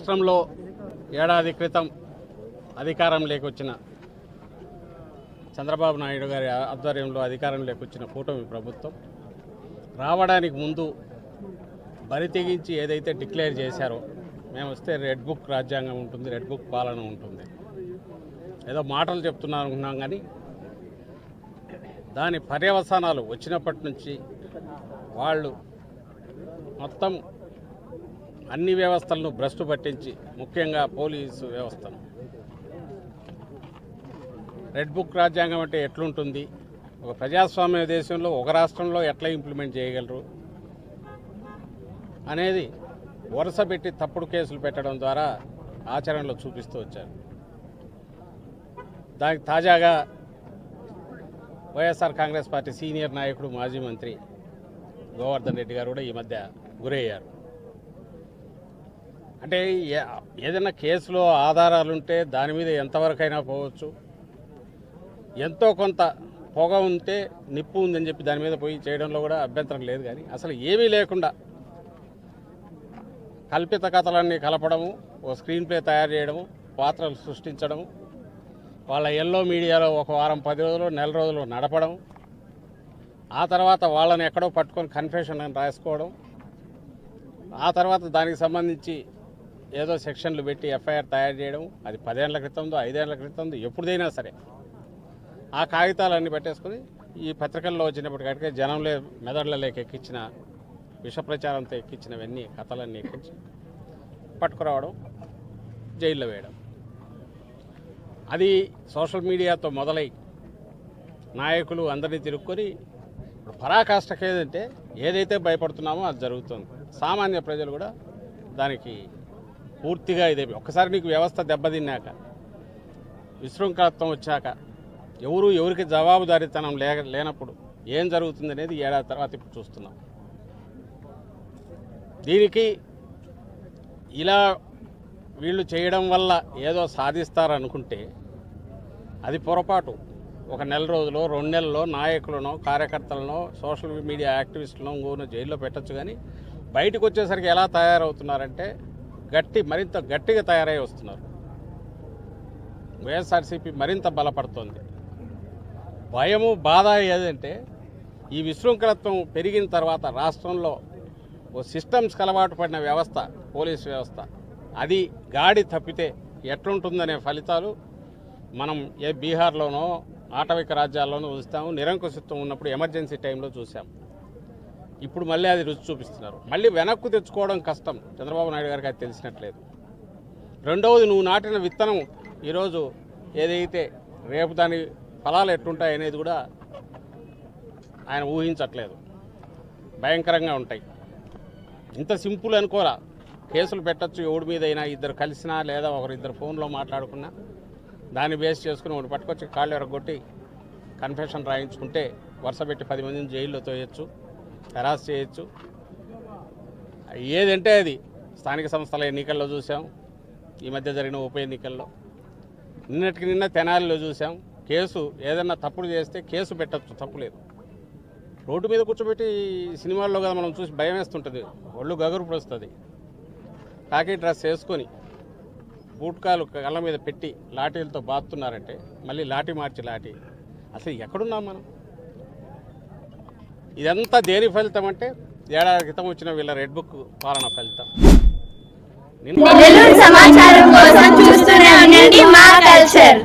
రాష్ట్రంలో ఏడాది క్రితం అధికారం లేకొచ్చిన చంద్రబాబు నాయుడు గారి ఆధ్వర్యంలో అధికారం లేకొచ్చిన కూటమి ప్రభుత్వం రావడానికి ముందు బరి తెగించి ఏదైతే డిక్లేర్ చేశారో మేము వస్తే రెడ్ బుక్ రాజ్యాంగం ఉంటుంది రెడ్ బుక్ పాలన ఉంటుంది. ఏదో మాటలు చెప్తున్నారు అనుకున్నాం కానీ దాని పర్యవసానాలు వచ్చినప్పటి నుంచి వాళ్ళు మొత్తం అన్ని వ్యవస్థలను భ్రష్టు పట్టించి ముఖ్యంగా పోలీసు వ్యవస్థను. రెడ్ బుక్ రాజ్యాంగం అంటే ఎట్లుంటుంది? ఒక ప్రజాస్వామ్య దేశంలో ఒక రాష్ట్రంలో ఎట్లా ఇంప్లిమెంట్ చేయగలరు? అనేది వరుస పెట్టి తప్పుడు కేసులు పెట్టడం ద్వారా ఆచరణలో చూపిస్తూ వచ్చారు. దానికి తాజాగా వైఎస్ఆర్ కాంగ్రెస్ పార్టీ సీనియర్ నాయకుడు మాజీ మంత్రి గోవర్ధన్ రెడ్డి గారు కూడా ఈ మధ్య గురయ్యారు. అంటే ఏ- ఏదైనా కేసులో ఆధారాలుంటే దాని మీద ఎంతవరకైనా పోవచ్చు. ఎంతో కొంత పొగ ఉంటే నిప్పు ఉందని చెప్పి దాని మీద పోయి చేయడంలో కూడా అభ్యంతరం లేదు కానీ అసలు ఏమీ లేకుండా కల్పిత కథలన్నీ కలపడము ఓ స్క్రీన్ ప్లే తయారు చేయడము పాత్రలు సృష్టించడము వాళ్ళ ఎల్లో మీడియాలో ఒక వారం పది రోజులు నెల రోజులు నడపడం ఆ తర్వాత వాళ్ళని ఎక్కడో పట్టుకొని కన్ఫెషన్ అని రాసుకోవడం ఆ తర్వాత దానికి సంబంధించి ఏదో సెక్షన్లు పెట్టి ఎఫ్ఐఆర్ తయారు చేయడం అది పదేళ్ళ క్రితందో ఐదేళ్ళ క్రితందో ఎప్పుడైనా సరే. ఆ కాగితాలన్నీ పెట్టేసుకొని ఈ పత్రికల్లో వచ్చినప్పటికీ జనంలో మెదడులలోకి ఎక్కించిన విష ప్రచారంతో ఎక్కించినవన్నీ కథలన్నీ ఎక్కించి పట్టుకురావడం జైల్లో వేయడం. అది సోషల్ మీడియాతో మొదలై నాయకులు అందరినీ తిరుక్కొని ఇప్పుడు పరాకాష్టకేదంటే ఏదైతే భయపడుతున్నామో అది జరుగుతుంది. సామాన్య ప్రజలు కూడా దానికి పూర్తిగా ఇదే. ఒక్కసారి నీకు వ్యవస్థ దెబ్బతిన్నాక విశృంఖలత్వం వచ్చాక ఎవరు ఎవరికి జవాబుదారీతనం లే లేనప్పుడు ఏం జరుగుతుంది అనేది ఏడాది తర్వాత ఇప్పుడు చూస్తున్నాం. దీనికి ఇలా వీళ్ళు చేయడం వల్ల ఏదో సాధిస్తారనుకుంటే అది పొరపాటు. ఒక నెల రోజులో రెండు నెలల్లో నాయకులను కార్యకర్తలను సోషల్ మీడియా యాక్టివిస్టులను ఇంకోను జైల్లో పెట్టచ్చు కానీ బయటకు వచ్చేసరికి ఎలా తయారవుతున్నారంటే గట్టి మరింత గట్టిగా తయారై వస్తున్నారు. వైఎస్ఆర్సీపీ మరింత బలపడుతోంది. భయము బాధ ఏదంటే ఈ విశృంఖలత్వం పెరిగిన తర్వాత రాష్ట్రంలో ఓ సిస్టమ్స్కి అలవాటు పడిన వ్యవస్థ పోలీస్ వ్యవస్థ. అది గాడి తప్పితే ఎట్లుంటుందనే ఫలితాలు మనం ఏ బీహార్లోనో ఆటవిక రాజ్యాల్లోనో చూస్తాము నిరంకుశత్వం ఉన్నప్పుడు ఎమర్జెన్సీ టైంలో చూసాము ఇప్పుడు మళ్ళీ అది రుచి చూపిస్తున్నారు. మళ్ళీ వెనక్కు తెచ్చుకోవడం కష్టం. చంద్రబాబు నాయుడు గారికి అది తెలిసినట్లేదు. రెండవది నువ్వు నాటిన విత్తనం ఈరోజు ఏదైతే రేపు దాని ఫలాలు ఎట్లుంటాయి అనేది కూడా ఆయన ఊహించట్లేదు. భయంకరంగా ఉంటాయి. ఇంత సింపుల్ అనుకోరా. కేసులు పెట్టచ్చు ఎవడి మీద అయినా ఇద్దరు కలిసినా లేదా ఒకరిద్దరు ఫోన్లో మాట్లాడుకున్నా. దాన్ని బేస్ చేసుకుని ఒకటి పట్టుకొచ్చి కాళ్ళు ఎరగొట్టి కన్ఫెషన్ రాయించుకుంటే వరుస పెట్టి పది మందిని జైల్లో తోయచ్చు. హెరాస్ చేయొచ్చు. ఏదంటే అది స్థానిక సంస్థల ఎన్నికల్లో చూసాం. ఈ మధ్య జరిగిన ఉప ఎన్నికల్లో. నిన్నటికి నిన్న తెనాలిలో చూసాం. కేసు ఏదన్నా తప్పుడు చేస్తే కేసు పెట్టచ్చు తప్పులేదు రోడ్డు మీద కూర్చోబెట్టి సినిమాల్లో కదా మనం చూసి భయం వేస్తుంటుంది. ఒళ్ళు గగురు వస్తుంది కాకి డ్రెస్ వేసుకొని బూట్కాలు కళ్ళ మీద పెట్టి లాఠీలతో బాతున్నారంటే మళ్ళీ లాఠీ మార్చి లాఠీ. అసలు ఎక్కడున్నాం మనం? ఇదంతా దేని ఫలితం అంటే ఏడాది క్రితం వచ్చిన వీళ్ళ రెడ్ బుక్ పాలన ఫలితం. సమాచారం కోసం చూస్తూనే ఉండండి మా కల్చర్.